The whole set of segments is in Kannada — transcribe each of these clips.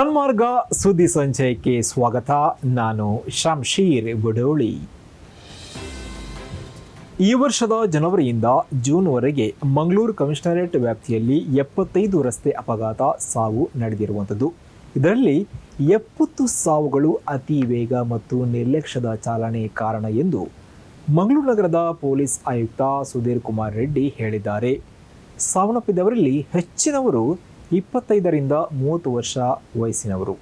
Sanmarga ಸುದ್ದಿ ಸಂಚಯಕ್ಕೆ ಸ್ವಾಗತ. ನಾನು ಶಂಶೀರ್ ಗುಡೋಳಿ ಈ ವರ್ಷದ ಜನವರಿಯಿಂದ ಜೂನ್ವರೆಗೆ ಮಂಗಳೂರು ಕಮಿಷನರೇಟ್ ವ್ಯಾಪ್ತಿಯಲ್ಲಿ ಎಪ್ಪತ್ತೈದು ರಸ್ತೆ ಅಪಘಾತ ಸಾವು ನಡೆದಿರುವಂಥದ್ದು. ಇದರಲ್ಲಿ ಎಪ್ಪತ್ತು ಸಾವುಗಳು ಅತಿ ವೇಗ ಮತ್ತು ನಿರ್ಲಕ್ಷ್ಯದ ಚಾಲನೆ ಕಾರಣ ಎಂದು ಮಂಗಳೂರು ನಗರದ ಪೊಲೀಸ್ ಆಯುಕ್ತ ಸುಧೀರ್ ಕುಮಾರ್ ರೆಡ್ಡಿ ಹೇಳಿದ್ದಾರೆ. ಸಾವನ್ನಪ್ಪಿದವರಲ್ಲಿ ಹೆಚ್ಚಿನವರು ಇಪ್ಪತ್ತೈದರಿಂದ ಮೂವತ್ತು ವರ್ಷ ವಯಸ್ಸಿನವರು.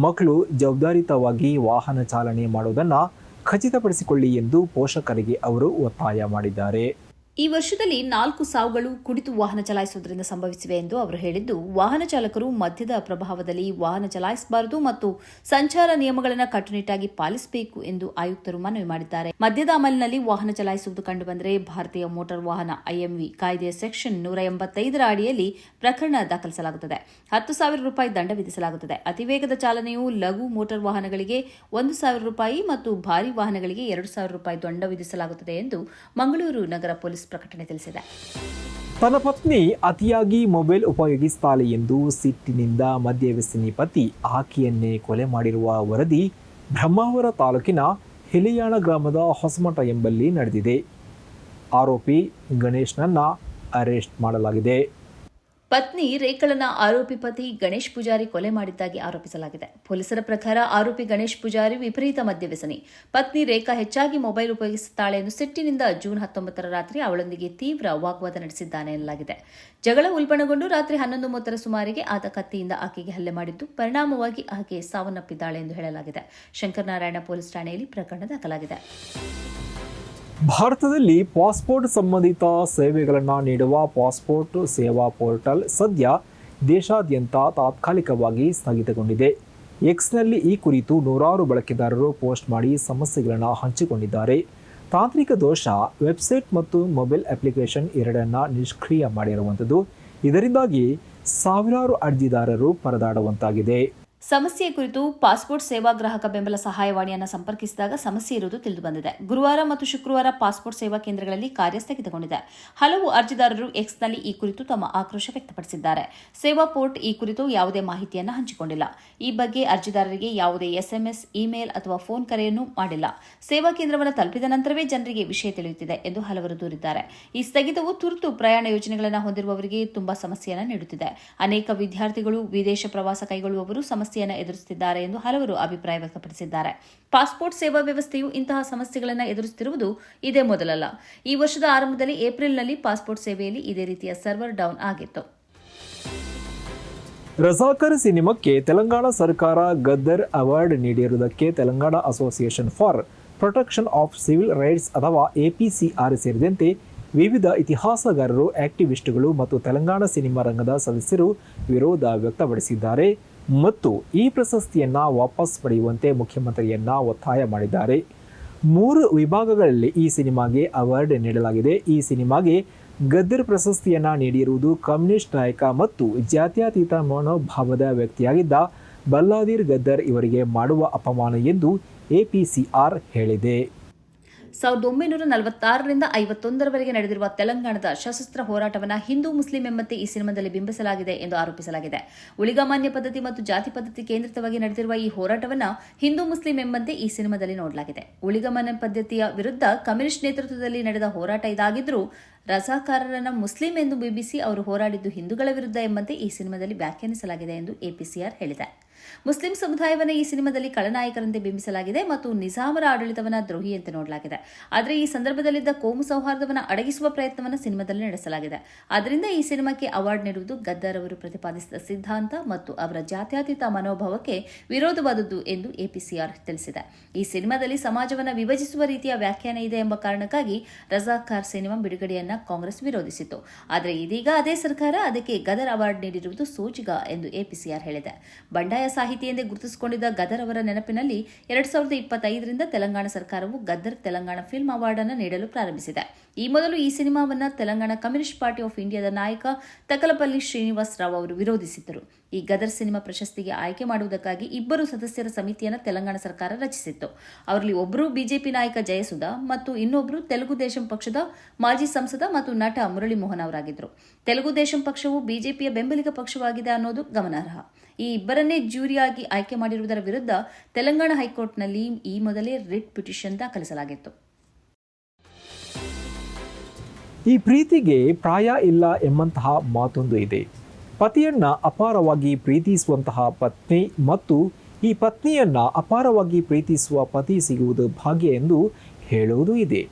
ಮಕ್ಕಳು ಜವಾಬ್ದಾರಿತವಾಗಿ ವಾಹನ ಚಾಲನೆ ಮಾಡುವುದನ್ನು ಖಚಿತಪಡಿಸಿಕೊಳ್ಳಿ ಎಂದು ಪೋಷಕರಿಗೆ ಅವರು ಒತ್ತಾಯ ಮಾಡಿದ್ದಾರೆ. ಈ ವರ್ಷದಲ್ಲಿ ನಾಲ್ಕು ಸಾವುಗಳು ಕುಡಿತು ವಾಹನ ಚಲಾಯಿಸುವುದರಿಂದ ಸಂಭವಿಸಿವೆ ಎಂದು ಅವರು ಹೇಳಿದ್ದು, ವಾಹನ ಚಾಲಕರು ಮದ್ಯದ ಪ್ರಭಾವದಲ್ಲಿ ವಾಹನ ಚಲಾಯಿಸಬಾರದು ಮತ್ತು ಸಂಚಾರ ನಿಯಮಗಳನ್ನು ಕಟ್ಟುನಿಟ್ಟಾಗಿ ಪಾಲಿಸಬೇಕು ಎಂದು ಆಯುಕ್ತರು ಮನವಿ ಮಾಡಿದ್ದಾರೆ. ಮದ್ಯದ ಅಮಲಿನಲ್ಲಿ ವಾಹನ ಚಲಾಯಿಸುವುದು ಕಂಡುಬಂದರೆ ಭಾರತೀಯ ಮೋಟಾರ್ ವಾಹನ ಐಎಂವಿ ಕಾಯ್ದೆಯ ಸೆಕ್ಷನ್ ನೂರ ಎಂಬತ್ತೈದರ ಅಡಿಯಲ್ಲಿ ಪ್ರಕರಣ ದಾಖಲಿಸಲಾಗುತ್ತದೆ. ಹತ್ತು ಸಾವಿರ ರೂಪಾಯಿ ದಂಡ ವಿಧಿಸಲಾಗುತ್ತದೆ. ಅತಿವೇಗದ ಚಾಲನೆಯು ಲಘು ಮೋಟಾರ್ ವಾಹನಗಳಿಗೆ ಒಂದು ಸಾವಿರ ರೂಪಾಯಿ ಮತ್ತು ಭಾರಿ ವಾಹನಗಳಿಗೆ ಎರಡು ಸಾವಿರ ರೂಪಾಯಿ ದಂಡ ವಿಧಿಸಲಾಗುತ್ತದೆ ಎಂದು ಮಂಗಳೂರು ನಗರ ಪೊಲೀಸ್ ಪ್ರಕಟಣೆ ತಿಳಿಸಿದೆ. ತನ್ನ ಪತ್ನಿ ಅತಿಯಾಗಿ ಮೊಬೈಲ್ ಉಪಯೋಗಿಸ್ತಾಳೆ ಎಂದು ಸಿಟ್ಟಿನಿಂದ ಮದ್ಯವ್ಯಸನಿ ಪತಿ ಆಕೆಯನ್ನೇ ಕೊಲೆ ಮಾಡಿರುವ ವರದಿ ಬ್ರಹ್ಮಾವರ ತಾಲೂಕಿನ ಹಿಲಿಯಾಣ ಗ್ರಾಮದ ಹೊಸಮಠ ಎಂಬಲ್ಲಿ ನಡೆದಿದೆ. ಆರೋಪಿ ಗಣೇಶ್ನನ್ನ ಅರೆಸ್ಟ್ ಮಾಡಲಾಗಿದೆ. ಪತ್ನಿ ರೇಖಳನ ಆರೋಪಿ ಪತಿ ಗಣೇಶ್ ಪೂಜಾರಿ ಕೊಲೆ ಮಾಡಿದ್ದಾಗಿ ಆರೋಪಿಸಲಾಗಿದೆ. ಪೊಲೀಸರ ಪ್ರಕಾರ ಆರೋಪಿ ಗಣೇಶ್ ಪೂಜಾರಿ ವಿಪರೀತ ಮದ್ಯವ್ಯಸನಿ ಪತ್ನಿ ರೇಖಾ ಹೆಚ್ಚಾಗಿ ಮೊಬೈಲ್ ಉಪಯೋಗಿಸುತ್ತಾಳೆ ಎಂದು ಸಿಟ್ಟಿನಿಂದ ಜೂನ್ ಹತ್ತೊಂಬತ್ತರ ರಾತ್ರಿ ಅವಳೊಂದಿಗೆ ತೀವ್ರ ವಾಗ್ವಾದ ನಡೆಸಿದ್ದಾನೆ ಎನ್ನಲಾಗಿದೆ. ಜಗಳ ಉಲ್ಬಣಗೊಂಡು ರಾತ್ರಿ ಹನ್ನೊಂದು ಮೂವತ್ತರ ಸುಮಾರಿಗೆ ಆತ ಕತ್ತಿಯಿಂದ ಆಕೆಗೆ ಹಲ್ಲೆ ಮಾಡಿದ್ದು, ಪರಿಣಾಮವಾಗಿ ಆಕೆ ಸಾವನ್ನಪ್ಪಿದ್ದಾಳೆ ಎಂದು ಹೇಳಲಾಗಿದೆ. ಶಂಕರನಾರಾಯಣ ಪೊಲೀಸ್ ಠಾಣೆಯಲ್ಲಿ ಪ್ರಕರಣ ದಾಖಲಾಗಿದೆ. ಭಾರತದಲ್ಲಿ ಪಾಸ್ಪೋರ್ಟ್ ಸಂಬಂಧಿತ ಸೇವೆಗಳನ್ನು ನೀಡುವ ಪಾಸ್ಪೋರ್ಟ್ ಸೇವಾ ಪೋರ್ಟಲ್ ಸದ್ಯ ದೇಶಾದ್ಯಂತ ತಾತ್ಕಾಲಿಕವಾಗಿ ಸ್ಥಗಿತಗೊಂಡಿದೆ. ಎಕ್ಸ್ನಲ್ಲಿ ಈ ಕುರಿತು ನೂರಾರು ಬಳಕೆದಾರರು ಪೋಸ್ಟ್ ಮಾಡಿ ಸಮಸ್ಯೆಗಳನ್ನು ಹಂಚಿಕೊಂಡಿದ್ದಾರೆ. ತಾಂತ್ರಿಕ ದೋಷ, ವೆಬ್ಸೈಟ್ ಮತ್ತು ಮೊಬೈಲ್ ಅಪ್ಲಿಕೇಶನ್ ಎರಡನ್ನ ನಿಷ್ಕ್ರಿಯ ಮಾಡಿರುವಂಥದ್ದು. ಇದರಿಂದಾಗಿ ಸಾವಿರಾರು ಅರ್ಜಿದಾರರು ಪರದಾಡುವಂತಾಗಿದೆ. ಸಮಸ್ಯೆ ಕುರಿತು ಪಾಸ್ಪೋರ್ಟ್ ಸೇವಾ ಗ್ರಾಹಕ ಬೆಂಬಲ ಸಹಾಯವಾಣಿಯನ್ನು ಸಂಪರ್ಕಿಸಿದಾಗ ಸಮಸ್ಯೆ ಇರುವುದು ತಿಳಿದುಬಂದಿದೆ. ಗುರುವಾರ ಮತ್ತು ಶುಕ್ರವಾರ ಪಾಸ್ಪೋರ್ಟ್ ಸೇವಾ ಕೇಂದ್ರಗಳಲ್ಲಿ ಕಾರ್ಯ ಸ್ಥಗಿತಗೊಂಡಿದೆ. ಹಲವು ಅರ್ಜಿದಾರರು ಎಕ್ಸ್ನಲ್ಲಿ ಈ ಕುರಿತು ತಮ್ಮ ಆಕ್ರೋಶ ವ್ಯಕ್ತಪಡಿಸಿದ್ದಾರೆ. ಸೇವಾ ಪೋರ್ಟ್ ಈ ಕುರಿತು ಯಾವುದೇ ಮಾಹಿತಿಯನ್ನು ಹಂಚಿಕೊಂಡಿಲ್ಲ. ಈ ಬಗ್ಗೆ ಅರ್ಜಿದಾರರಿಗೆ ಯಾವುದೇ ಎಸ್ಎಂಎಸ್, ಇಮೇಲ್ ಅಥವಾ ಫೋನ್ ಕರೆಯನ್ನು ಮಾಡಿಲ್ಲ. ಸೇವಾ ಕೇಂದ್ರವನ್ನು ತಲುಪಿದ ನಂತರವೇ ಜನರಿಗೆ ವಿಷಯ ತಿಳಿಯುತ್ತಿದೆ ಎಂದು ಹಲವರು ದೂರಿದ್ದಾರೆ. ಈ ಸ್ಥಗಿತವು ತುರ್ತು ಪ್ರಯಾಣ ಯೋಜನೆಗಳನ್ನು ಹೊಂದಿರುವವರಿಗೆ ತುಂಬಾ ಸಮಸ್ಯೆಯನ್ನು ನೀಡುತ್ತಿದೆ. ಅನೇಕ ವಿದ್ಯಾರ್ಥಿಗಳು, ವಿದೇಶ ಪ್ರವಾಸ ಕೈಗೊಳ್ಳುವವರು ಸಮಸ್ಯೆಯನ್ನು ಎದುರಿಸುತ್ತಿದ್ದಾರೆ ಎಂದು ಹಲವರು ಅಭಿಪ್ರಾಯ ವ್ಯಕ್ತಪಡಿಸಿದ್ದಾರೆ. ಪಾಸ್ಪೋರ್ಟ್ ಸೇವಾ ವ್ಯವಸ್ಥೆಯು ಇಂತಹ ಸಮಸ್ಯೆಗಳನ್ನು ಎದುರಿಸುತ್ತಿರುವುದು ಇದೇ ಮೊದಲಲ್ಲ. ಈ ವರ್ಷದ ಆರಂಭದಲ್ಲಿ ಏಪ್ರಿಲ್ನಲ್ಲಿ ಪಾಸ್ಪೋರ್ಟ್ ಸೇವೆಯಲ್ಲಿ ಇದೇ ರೀತಿಯ ಸರ್ವರ್ ಡೌನ್ ಆಗಿತ್ತು. ರಜಾಕರ್ ಸಿನಿಮಾಕ್ಕೆ ತೆಲಂಗಾಣ ಸರ್ಕಾರ ಗದ್ದರ್ ಅವಾರ್ಡ್ ನೀಡಿರುವುದಕ್ಕೆ Telangana association for protection of civil rights ಅಥವಾ ಎಪಿಸಿಆರ್ ಸೇರಿದಂತೆ ವಿವಿಧ ಇತಿಹಾಸಗಾರರು, ಆಕ್ಟಿವಿಸ್ಟ್ಗಳು ಮತ್ತು ತೆಲಂಗಾಣ ಸಿನಿಮಾ ರಂಗದ ಸದಸ್ಯರು ವಿರೋಧ ವ್ಯಕ್ತಪಡಿಸಿದ್ದಾರೆ. ಮತ್ತು ಈ ಪ್ರಶಸ್ತಿಯನ್ನು ವಾಪಸ್ ಪಡೆಯುವಂತೆ ಮುಖ್ಯಮಂತ್ರಿಯನ್ನು ಒತ್ತಾಯ ಮಾಡಿದ್ದಾರೆ. ಮೂರು ವಿಭಾಗಗಳಲ್ಲಿ ಈ ಸಿನಿಮಾಗೆ ಅವಾರ್ಡ್ ನೀಡಲಾಗಿದೆ. ಈ ಸಿನಿಮಾಗೆ ಗದ್ದರ್ ಪ್ರಶಸ್ತಿಯನ್ನು ನೀಡಿರುವುದು ಕಮ್ಯುನಿಸ್ಟ್ ನಾಯಕ ಮತ್ತು ಜಾತ್ಯತೀತ ಮನೋಭಾವದ ವ್ಯಕ್ತಿಯಾಗಿದ್ದ ಬಲ್ಲಾದಿರ್ ಗದ್ದರ್ ಇವರಿಗೆ ಮಾಡುವ ಅಪಮಾನ ಎಂದು ಎಪಿಸಿಆರ್ ಹೇಳಿದೆ. ಸಾವಿರದ ಒಂಬೈನೂರ ನಲವತ್ತಾರರಿಂದ ಐವತ್ತೊಂದರವರೆಗೆ ನಡೆದಿರುವ ತೆಲಂಗಾಣದ ಸಶಸ್ತ್ರ ಹೋರಾಟವನ್ನು ಹಿಂದೂ ಮುಸ್ಲಿಂ ಎಂಬಂತೆ ಈ ಸಿನಿಮಾದಲ್ಲಿ ಬಿಂಬಿಸಲಾಗಿದೆ ಎಂದು ಆರೋಪಿಸಲಾಗಿದೆ. ಉಳಿಗಾಮಾನ್ಯ ಪದ್ಧತಿ ಮತ್ತು ಜಾತಿ ಪದ್ಧತಿ ಕೇಂದ್ರಿತವಾಗಿ ನಡೆದಿರುವ ಈ ಹೋರಾಟವನ್ನು ಹಿಂದೂ ಮುಸ್ಲಿಂ ಎಂಬಂತೆ ಈ ಸಿನಿಮಾದಲ್ಲಿ ನೋಡಲಾಗಿದೆ. ಉಳಿಗಮಾನ್ಯ ಪದ್ಧತಿಯ ವಿರುದ್ಧ ಕಮ್ಯುನಿಸ್ಟ್ ನೇತೃತ್ವದಲ್ಲಿ ನಡೆದ ಹೋರಾಟ ಇದಾಗಿದ್ದರೂ ರಜಾಕಾರರನ್ನ ಮುಸ್ಲಿಂ ಎಂದು ಬಿಂಬಿಸಿ ಅವರು ಹೋರಾಡಿದ್ದು ಹಿಂದೂಗಳ ವಿರುದ್ಧ ಎಂಬಂತೆ ಈ ಸಿನಿಮಾದಲ್ಲಿ ವ್ಯಾಖ್ಯಾನಿಸಲಾಗಿದೆ ಎಂದು ಎಪಿಸಿಆರ್ ಹೇಳಿದೆ. ಮುಸ್ಲಿಂ ಸಮುದಾಯವನ್ನ ಈ ಸಿನಿಮಾದಲ್ಲಿ ಖಳನಾಯಕರಂತೆ ಬಿಂಬಿಸಲಾಗಿದೆ ಮತ್ತು ನಿಜಾಮರ ಆಡಳಿತವನ್ನ ದ್ರೋಹಿಯಂತೆ ನೋಡಲಾಗಿದೆ. ಆದರೆ ಈ ಸಂದರ್ಭದಲ್ಲಿದ್ದ ಕೋಮು ಸೌಹಾರ್ದವನ್ನು ಅಡಗಿಸುವ ಪ್ರಯತ್ನವನ್ನು ಸಿನಿಮಾದಲ್ಲಿ ನಡೆಸಲಾಗಿದೆ. ಆದ್ದರಿಂದ ಈ ಸಿನಿಮಾಕ್ಕೆ ಅವಾರ್ಡ್ ನೀಡುವುದು ಗದ್ದರ್ ಅವರು ಪ್ರತಿಪಾದಿಸಿದ ಸಿದ್ಧಾಂತ ಮತ್ತು ಅವರ ಜಾತ್ಯಾತೀತ ಮನೋಭಾವಕ್ಕೆ ವಿರೋಧವಾದದ್ದು ಎಂದು ಎಪಿಸಿಆರ್ ತಿಳಿಸಿದೆ. ಈ ಸಿನಿಮಾದಲ್ಲಿ ಸಮಾಜವನ್ನು ವಿಭಜಿಸುವ ರೀತಿಯ ವ್ಯಾಖ್ಯಾನ ಇದೆ ಎಂಬ ಕಾರಣಕ್ಕಾಗಿ ರಜಾಕಾರ್ ಸಿನಿಮಾ ಬಿಡುಗಡೆಯನ್ನ ಕಾಂಗ್ರೆಸ್ ವಿರೋಧಿಸಿತ್ತು. ಆದರೆ ಇದೀಗ ಅದೇ ಸರ್ಕಾರ ಅದಕ್ಕೆ ಗದರ್ ಅವಾರ್ಡ್ ನೀಡಿರುವುದು ಸೂಚಿಗ ಎಂದು ಎಪಿಸಿಆರ್ ಹೇಳಿದೆ. ಬಂಡಾಯ ಸಾಹಿತಿ ಎಂದೇ ಗುರುತಿಸಿಕೊಂಡಿದ್ದ ಗದರ್ ಅವರ ನೆನಪಿನಲ್ಲಿ ಎರಡ್ ಸಾವಿರದ ಇಪ್ಪತ್ತೈದರಿಂದ ತೆಲಂಗಾಣ ಸರ್ಕಾರವು ಗದ್ದರ್ ತೆಲಂಗಾಣ ಫಿಲ್ಮ್ ಅವಾರ್ಡ್ ಅನ್ನು ನೀಡಲು ಪ್ರಾರಂಭಿಸಿದೆ. ಈ ಮೊದಲು ಈ ಸಿನಿಮಾವನ್ನು ತೆಲಂಗಾಣ ಕಮ್ಯುನಿಸ್ಟ್ ಪಾರ್ಟಿ ಆಫ್ ಇಂಡಿಯಾದ ನಾಯಕ ತಕಲಪಲ್ಲಿ ಶ್ರೀನಿವಾಸ್ ರಾವ್ ಅವರು ವಿರೋಧಿಸಿದ್ದರು. ಈ ಗದರ್ ಸಿನಿಮಾ ಪ್ರಶಸ್ತಿಗೆ ಆಯ್ಕೆ ಮಾಡುವುದಕ್ಕಾಗಿ ಇಬ್ಬರು ಸದಸ್ಯರ ಸಮಿತಿಯನ್ನು ತೆಲಂಗಾಣ ಸರ್ಕಾರ ರಚಿಸಿತ್ತು. ಅವರಲ್ಲಿ ಒಬ್ಬರು ಬಿಜೆಪಿ ನಾಯಕ ಜಯಸುಧಾ ಮತ್ತು ಇನ್ನೊಬ್ಬರು ತೆಲುಗು ದೇಶಂ ಪಕ್ಷದ ಮಾಜಿ ಸಂಸದ ಮತ್ತು ನಟ ಮುರಳಿ ಮೋಹನ್ ಅವರಾಗಿದ್ದರು. ತೆಲುಗು ದೇಶಂ ಪಕ್ಷವು ಬಿಜೆಪಿಯ ಬೆಂಬಲಿಗ ಪಕ್ಷವಾಗಿದೆ ಅನ್ನೋದು ಗಮನಾರ್ಹ. ಈ ಇಬ್ಬರನ್ನೇ ಜ್ಯೂರಿಯಾಗಿ ಆಯ್ಕೆ ಮಾಡಿರುವುದರ ವಿರುದ್ಧ ತೆಲಂಗಾಣ ಹೈಕೋರ್ಟ್ನಲ್ಲಿ ಈ ಮೊದಲೇ ರಿಟ್ ಪಿಟಿಷನ್ ದಾಖಲಿಸಲಾಗಿತ್ತು. ಈ ಪ್ರೀತಿಗೆ ಪ್ರಾಯ ಇಲ್ಲ ಎಂಬಂತಹ ಮಾತೊಂದು ಇದೆ. ಪತಿಯನ್ನ ಅಪಾರವಾಗಿ ಪ್ರೀತಿಸುವಂತಹ ಪತ್ನಿ ಮತ್ತು ಈ ಪತ್ನಿಯನ್ನ ಅಪಾರವಾಗಿ ಪ್ರೀತಿಸುವ ಪತಿ ಸಿಗುವುದು ಭಾಗ್ಯ ಎಂದು ಹೇಳುವುದು ಇದೆ.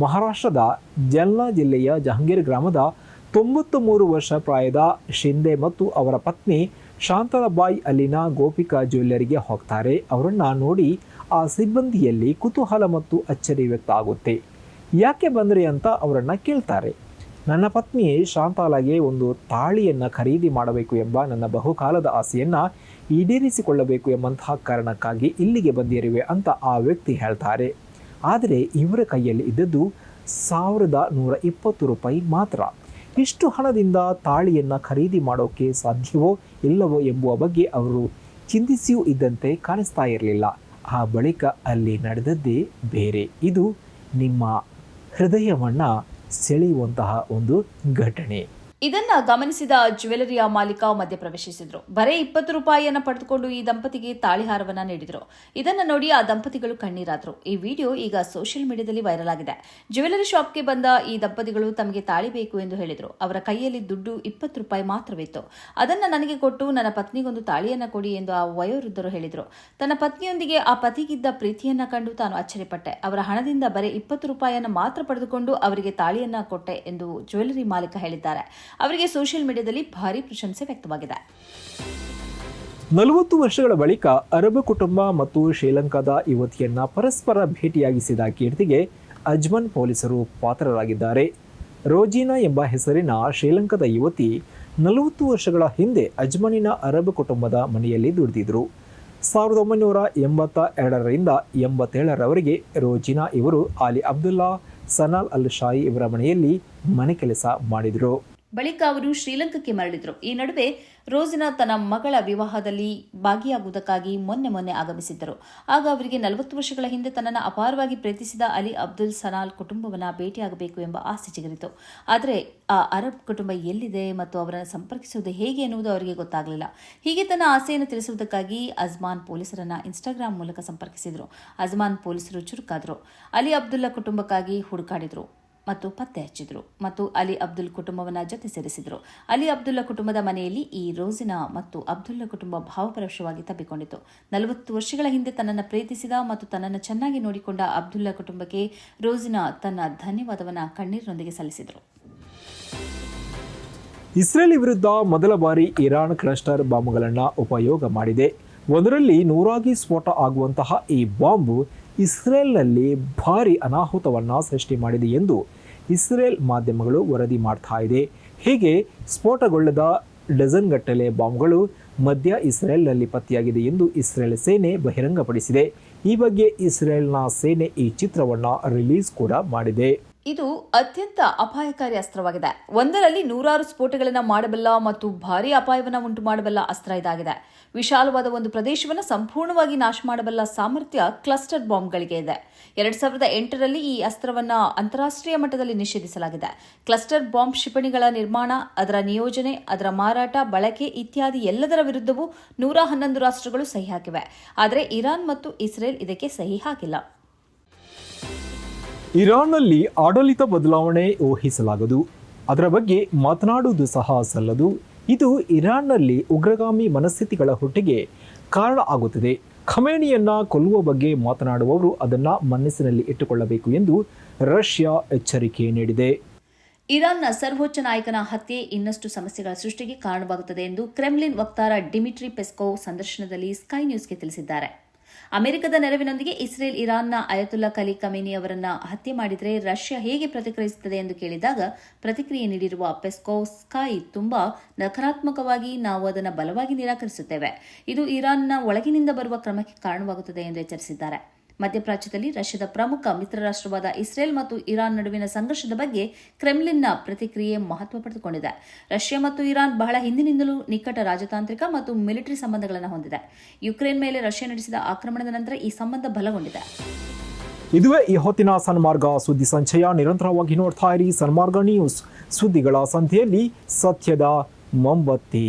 ಮಹಾರಾಷ್ಟ್ರದ ಜಲ್ನಾ ಜಿಲ್ಲೆಯ ಜಹಂಗೀರ್ ಗ್ರಾಮದ ತೊಂಬತ್ತು ಮೂರು ವರ್ಷ ಪ್ರಾಯದ ಶಿಂದೆ ಮತ್ತು ಅವರ ಪತ್ನಿ ಶಾಂತಲಬಾಯಿ ಅಲ್ಲಿನ ಗೋಪಿಕಾ ಜ್ಯುವೆಲ್ಲರಿಗೆ ಹೋಗ್ತಾರೆ. ಅವರನ್ನು ನೋಡಿ ಆ ಸಿಬ್ಬಂದಿಯಲ್ಲಿ ಕುತೂಹಲ ಮತ್ತು ಅಚ್ಚರಿ ವ್ಯಕ್ತ ಆಗುತ್ತೆ. ಯಾಕೆ ಬಂದ್ರಿ ಅಂತ ಅವರನ್ನ ಕೇಳ್ತಾರೆ. ನನ್ನ ಪತ್ನಿ ಶಾಂತಾಲಾಗೆ ಒಂದು ತಾಳಿಯನ್ನು ಖರೀದಿ ಮಾಡಬೇಕು ಎಂಬ ನನ್ನ ಬಹುಕಾಲದ ಆಸೆಯನ್ನು ಈಡೇರಿಸಿಕೊಳ್ಳಬೇಕು ಎಂಬಂತಹ ಕಾರಣಕ್ಕಾಗಿ ಇಲ್ಲಿಗೆ ಬಂದಿರುವೆ ಅಂತ ಆ ವ್ಯಕ್ತಿ ಹೇಳ್ತಾರೆ. ಆದರೆ ಇವರ ಕೈಯಲ್ಲಿ ಇದ್ದದ್ದು ಸಾವಿರದ ನೂರ ಇಪ್ಪತ್ತು ರೂಪಾಯಿ ಮಾತ್ರ. ಇಷ್ಟು ಹಣದಿಂದ ತಾಳಿಯನ್ನು ಖರೀದಿ ಮಾಡೋಕ್ಕೆ ಸಾಧ್ಯವೋ ಇಲ್ಲವೋ ಎಂಬುವ ಬಗ್ಗೆ ಅವರು ಚಿಂತಿಸಿಯೂ ಇದ್ದಂತೆ ಕಾಣಿಸ್ತಾ ಇರಲಿಲ್ಲ. ಆ ಬಳಿಕ ಅಲ್ಲಿ ನಡೆದದ್ದೇ ಬೇರೆ. ಇದು ನಿಮ್ಮ ಹೃದಯವನ್ನು ಸೆಳೆಯುವಂತಹ ಒಂದು ಘಟನೆ. ಇದನ್ನ ಗಮನಿಸಿದ ಜ್ಯುವೆಲರಿಯ ಮಾಲೀಕ ಮಧ್ಯಪ್ರವೇಶಿಸಿದ್ರು ಬರೇ ಇಪ್ಪತ್ತು ರೂಪಾಯಿಯನ್ನ ಪಡೆದುಕೊಂಡು ಈ ದಂಪತಿಗೆ ತಾಳಿಹಾರವನ್ನ ನೀಡಿದ್ರು. ಇದನ್ನ ನೋಡಿ ಆ ದಂಪತಿಗಳು ಕಣ್ಣೀರಾದ್ರು. ಈ ವಿಡಿಯೋ ಈಗ ಸೋಷಿಯಲ್ ಮೀಡಿಯಾದಲ್ಲಿ ವೈರಲ್ ಆಗಿದೆ. ಜ್ಯುವೆಲರಿ ಶಾಪ್ಗೆ ಬಂದ ಈ ದಂಪತಿಗಳು ತಮಗೆ ತಾಳಿ ಬೇಕು ಎಂದು ಹೇಳಿದ್ರು. ಅವರ ಕೈಯಲ್ಲಿ ದುಡ್ಡು ಇಪ್ಪತ್ತು ರೂಪಾಯಿ ಮಾತ್ರವಿತ್ತು. ಅದನ್ನ ನನಗೆ ಕೊಟ್ಟು ನನ್ನ ಪತ್ನಿಗೊಂದು ತಾಳಿಯನ್ನ ಕೊಡಿ ಎಂದು ಆ ವಯೋವೃದ್ಧರು ಹೇಳಿದ್ರು. ತನ್ನ ಪತ್ನಿಯೊಂದಿಗೆ ಆ ಪತಿಗಿದ್ದ ಪ್ರೀತಿಯನ್ನ ಕಂಡು ತಾನು ಅಚ್ಚರಿಪಟ್ಟೆ. ಅವರ ಹಣದಿಂದ ಬರೇ ಇಪ್ಪತ್ತು ರೂಪಾಯಿಯನ್ನು ಮಾತ್ರ ಪಡೆದುಕೊಂಡು ಅವರಿಗೆ ತಾಳಿಯನ್ನ ಕೊಟ್ಟೆ ಎಂದು ಜ್ಯುವೆಲರಿ ಮಾಲೀಕ ಹೇಳಿದ್ದಾರೆ. ಅವರಿಗೆ ಸೋಷಿಯಲ್ ಮೀಡಿಯಾದಲ್ಲಿ ಭಾರಿ ಪ್ರಶಂಸೆ ವ್ಯಕ್ತವಾಗಿದೆ. ನಲವತ್ತು ವರ್ಷಗಳ ಬಳಿಕ ಅರಬ್ ಕುಟುಂಬ ಮತ್ತು ಶ್ರೀಲಂಕಾದ ಯುವತಿಯನ್ನ ಪರಸ್ಪರ ಭೇಟಿಯಾಗಿಸಿದ ಕೀರ್ತಿಗೆ ಅಜ್ಮನ್ ಪೊಲೀಸರು ಪಾತ್ರರಾಗಿದ್ದಾರೆ. ರೋಜಿನಾ ಎಂಬ ಹೆಸರಿನ ಶ್ರೀಲಂಕಾದ ಯುವತಿ ನಲವತ್ತು ವರ್ಷಗಳ ಹಿಂದೆ ಅಜ್ಮನಿನ ಅರಬ್ ಕುಟುಂಬದ ಮನೆಯಲ್ಲಿ ದುಡಿದಿದ್ರು. ಸಾವಿರದ ಒಂಬೈನೂರ ಎಂಬತ್ತ ಎರಡರಿಂದ ಎಂಬತ್ತೇಳರವರೆಗೆ ರೋಜಿನಾ ಇವರು ಆಲಿ ಅಬ್ದುಲ್ಲಾ, ಸನಾಲ್ ಅಲ್ ಶಾಯಿ ಇವರ ಮನೆಯಲ್ಲಿ ಮನೆ ಕೆಲಸ ಮಾಡಿದರು. ಬಳಿಕ ಅವರು ಶ್ರೀಲಂಕಾಕ್ಕೆ ಮರಳಿದರು. ಈ ನಡುವೆ ರೋಜಿನ ತನ್ನ ಮಗಳ ವಿವಾಹದಲ್ಲಿ ಭಾಗಿಯಾಗುವುದಕ್ಕಾಗಿ ಮೊನ್ನೆ ಮೊನ್ನೆ ಆಗಮಿಸಿದ್ದರು. ಆಗ ಅವರಿಗೆ ನಲವತ್ತು ವರ್ಷಗಳ ಹಿಂದೆ ತನ್ನನ್ನು ಅಪಾರವಾಗಿ ಪ್ರೀತಿಸಿದ ಅಲಿ ಅಬ್ದುಲ್ ಸನಾಲ್ ಕುಟುಂಬವನ್ನು ಭೇಟಿಯಾಗಬೇಕು ಎಂಬ ಆಸೆ ಚಿಗುರಿತು. ಆದರೆ ಆ ಅರಬ್ ಕುಟುಂಬ ಎಲ್ಲಿದೆ ಮತ್ತು ಅವರನ್ನು ಸಂಪರ್ಕಿಸುವುದು ಹೇಗೆ ಎನ್ನುವುದು ಅವರಿಗೆ ಗೊತ್ತಾಗಲಿಲ್ಲ. ಹೀಗೆ ತನ್ನ ಆಸೆಯನ್ನು ತಿಳಿಸುವುದಕ್ಕಾಗಿ ಅಜ್ಮಾನ್ ಪೊಲೀಸರನ್ನು ಇನ್ಸ್ಟಾಗ್ರಾಂ ಮೂಲಕ ಸಂಪರ್ಕಿಸಿದರು. ಅಜ್ಮಾನ್ ಪೊಲೀಸರು ಚುರುಕಾದರು. ಅಲಿ ಅಬ್ದುಲ್ಲಾ ಕುಟುಂಬಕ್ಕಾಗಿ ಹುಡುಕಾಡಿದ್ರು. ಮತ್ತು ಪತ್ತೆ ಹಚ್ಚಿದ್ರು ಮತ್ತು ಅಲಿ ಅಬ್ದುಲ್ ಕುಟುಂಬವನ್ನ ಜೊತೆ ಸೇರಿಸಿದ್ರು. ಅಲಿ ಅಬ್ದುಲ್ಲಾ ಕುಟುಂಬದ ಮನೆಯಲ್ಲಿ ಈ ರೋಜಿನಾ ಮತ್ತು ಅಬ್ದುಲ್ಲಾ ಕುಟುಂಬ ಭಾವಪರವಶವಾಗಿ ತಬ್ಬಿಕೊಂಡಿತು. ನಲವತ್ತು ವರ್ಷಗಳ ಹಿಂದೆ ತನ್ನನ್ನು ಪ್ರೀತಿಸಿದ ಮತ್ತು ತನ್ನನ್ನು ಚೆನ್ನಾಗಿ ನೋಡಿಕೊಂಡ ಅಬ್ದುಲ್ಲಾ ಕುಟುಂಬಕ್ಕೆ ರೋಜಿನಾ ತನ್ನ ಧನ್ಯವಾದವನ್ನ ಕಣ್ಣೀರಿನೊಂದಿಗೆ ಸಲ್ಲಿಸಿದರು. ಇಸ್ರೇಲ್ ವಿರುದ್ಧ ಮೊದಲ ಬಾರಿ ಇರಾನ್ ಕ್ಲಸ್ಟರ್ ಬಾಂಬ್ಗಳನ್ನು ಉಪಯೋಗ ಮಾಡಿದೆ. ಒಂದರಲ್ಲಿ ನೂರಾಗಿ ಸ್ಫೋಟ ಆಗುವಂತಹ ಈ ಬಾಂಬ್ ಇಸ್ರೇಲ್ನಲ್ಲಿ ಭಾರಿ ಅನಾಹುತವನ್ನು ಸೃಷ್ಟಿ ಮಾಡಿದೆ ಎಂದು ಇಸ್ರೇಲ್ ಮಾಧ್ಯಮಗಳು ವರದಿ ಮಾಡ್ತಾ ಇದೆ. ಹೀಗೆ ಸ್ಫೋಟಗೊಳ್ಳದ ಡಜನ್ ಗಟ್ಟಲೆ ಬಾಂಬ್ಗಳು ಮಧ್ಯ ಇಸ್ರೇಲ್ನಲ್ಲಿ ಪತ್ತೆಯಾಗಿದೆ ಎಂದು ಇಸ್ರೇಲ್ ಸೇನೆ ಬಹಿರಂಗಪಡಿಸಿದೆ. ಈ ಬಗ್ಗೆ ಇಸ್ರೇಲ್ನ ಸೇನೆ ಈ ಚಿತ್ರವನ್ನು ರಿಲೀಸ್ ಕೂಡ ಮಾಡಿದೆ. ಇದು ಅತ್ಯಂತ ಅಪಾಯಕಾರಿ ಅಸ್ತ್ರವಾಗಿದೆ. ಒಂದರಲ್ಲಿ ನೂರಾರು ಸ್ಫೋಟಗಳನ್ನು ಮಾಡಬಲ್ಲ ಮತ್ತು ಭಾರಿ ಅಪಾಯವನ್ನು ಉಂಟು ಮಾಡಬಲ್ಲ ಅಸ್ತ್ರ ಇದಾಗಿದೆ. ವಿಶಾಲವಾದ ಒಂದು ಪ್ರದೇಶವನ್ನು ಸಂಪೂರ್ಣವಾಗಿ ನಾಶ ಮಾಡಬಲ್ಲ ಸಾಮರ್ಥ್ಯ ಕ್ಲಸ್ಟರ್ ಬಾಂಬ್ಗಳಿಗೆ ಇದೆ. ಎರಡ್ ಸಾವಿರದ ಎಂಟರಲ್ಲಿ ಈ ಅಸ್ತ್ರವನ್ನು ಅಂತಾರಾಷ್ಟ್ರೀಯ ಮಟ್ಟದಲ್ಲಿ ನಿಷೇಧಿಸಲಾಗಿದೆ. ಕ್ಲಸ್ಟರ್ ಬಾಂಬ್ ಕ್ಷಿಪಣಿಗಳ ನಿರ್ಮಾಣ, ಅದರ ನಿಯೋಜನೆ, ಅದರ ಮಾರಾಟ, ಬಳಕೆ ಇತ್ಯಾದಿ ಎಲ್ಲದರ ವಿರುದ್ಧವೂ ನೂರ ಹನ್ನೊಂದು ರಾಷ್ಟ್ರಗಳು ಸಹಿ ಹಾಕಿವೆ. ಆದರೆ ಇರಾನ್ ಮತ್ತು ಇಸ್ರೇಲ್ ಇದಕ್ಕೆ ಸಹಿ ಹಾಕಿಲ್ಲ. ಇರಾನ್ನಲ್ಲಿ ಆಡಳಿತ ಬದಲಾವಣೆ ಊಹಿಸಲಾಗದು. ಅದರ ಬಗ್ಗೆ ಮಾತನಾಡುವುದು ಸಹ ಸಲ್ಲದು. ಇದು ಇರಾನ್ನಲ್ಲಿ ಉಗ್ರಗಾಮಿ ಮನಸ್ಥಿತಿಗಳ ಹುಟ್ಟಿಗೆ ಕಾರಣ ಆಗುತ್ತದೆ. ಖಮೇಣಿಯನ್ನ ಕೊಲ್ಲುವ ಬಗ್ಗೆ ಮಾತನಾಡುವವರು ಅದನ್ನು ಮನಸ್ಸಿನಲ್ಲಿ ಇಟ್ಟುಕೊಳ್ಳಬೇಕು ಎಂದು ರಷ್ಯಾ ಎಚ್ಚರಿಕೆ ನೀಡಿದೆ. ಇರಾನ್ನ ಸರ್ವೋಚ್ಚ ನಾಯಕನ ಹತ್ಯೆ ಇನ್ನಷ್ಟು ಸಮಸ್ಯೆಗಳ ಸೃಷ್ಟಿಗೆ ಕಾರಣವಾಗುತ್ತದೆ ಎಂದು ಕ್ರೆಮ್ಲಿನ್ ವಕ್ತಾರ ಡಿಮಿಟ್ರಿ ಪೆಸ್ಕೋವ್ ಸಂದರ್ಶನದಲ್ಲಿ ಸ್ಕೈ ನ್ಯೂಸ್ಗೆ ತಿಳಿಸಿದ್ದಾರೆ. ಅಮೆರಿಕದ ನೆರವಿನೊಂದಿಗೆ ಇಸ್ರೇಲ್ ಇರಾನ್ನ ಅಯತುಲ್ಲಾ ಕಲಿ ಕಮೇನಿ ಅವರನ್ನ ಹತ್ಯೆ ಮಾಡಿದರೆ ರಷ್ಯಾ ಹೇಗೆ ಪ್ರತಿಕ್ರಿಯಿಸುತ್ತದೆ ಎಂದು ಕೇಳಿದಾಗ ಪ್ರತಿಕ್ರಿಯೆ ನೀಡಿರುವ ಪೆಸ್ಕೋವ್ ಸ್ಕೈ ತುಂಬಾ ನಕಾರಾತ್ಮಕವಾಗಿ ನಾವು ಅದನ್ನು ಬಲವಾಗಿ ನಿರಾಕರಿಸುತ್ತೇವೆ. ಇದು ಇರಾನ್ನ ಒಳಗಿನಿಂದ ಬರುವ ಕ್ರಮಕ್ಕೆ ಕಾರಣವಾಗುತ್ತದೆ ಎಂದು ಎಚ್ಚರಿಸಿದ್ದಾರೆ. ಮಧ್ಯಪ್ರಾಚ್ಯದಲ್ಲಿ ರಷ್ಯಾದ ಪ್ರಮುಖ ಮಿತ್ರ ರಾಷ್ಟ್ರವಾದ ಇಸ್ರೇಲ್ ಮತ್ತು ಇರಾನ್ ನಡುವಿನ ಸಂಘರ್ಷದ ಬಗ್ಗೆ ಕ್ರೆಮ್ಲಿನ್ನ ಪ್ರತಿಕ್ರಿಯೆ ಮಹತ್ವ ಪಡೆದುಕೊಂಡಿದೆ. ರಷ್ಯಾ ಮತ್ತು ಇರಾನ್ ಬಹಳ ಹಿಂದಿನಿಂದಲೂ ನಿಕಟ ರಾಜತಾಂತ್ರಿಕ ಮತ್ತು ಮಿಲಿಟರಿ ಸಂಬಂಧಗಳನ್ನು ಹೊಂದಿದೆ. ಯುಕ್ರೇನ್ ಮೇಲೆ ರಷ್ಯಾ ನಡೆಸಿದ ಆಕ್ರಮಣದ ನಂತರ ಈ ಸಂಬಂಧ ಬಲಗೊಂಡಿದೆ. ಇದುವೇ ಈ ಹೊತ್ತಿನ ಸನ್ಮಾರ್ಗ ಸುದ್ದಿ ಸಂಚಯ. ನಿರಂತರವಾಗಿ ನೋಡ್ತಾ ಇರಿ ಸನ್ಮಾರ್ಗ ನ್ಯೂಸ್. ಸುದ್ದಿಗಳ ಸಂಧಿಯಲ್ಲಿ ಸತ್ಯದ ಮೊಂಬತ್ತಿ.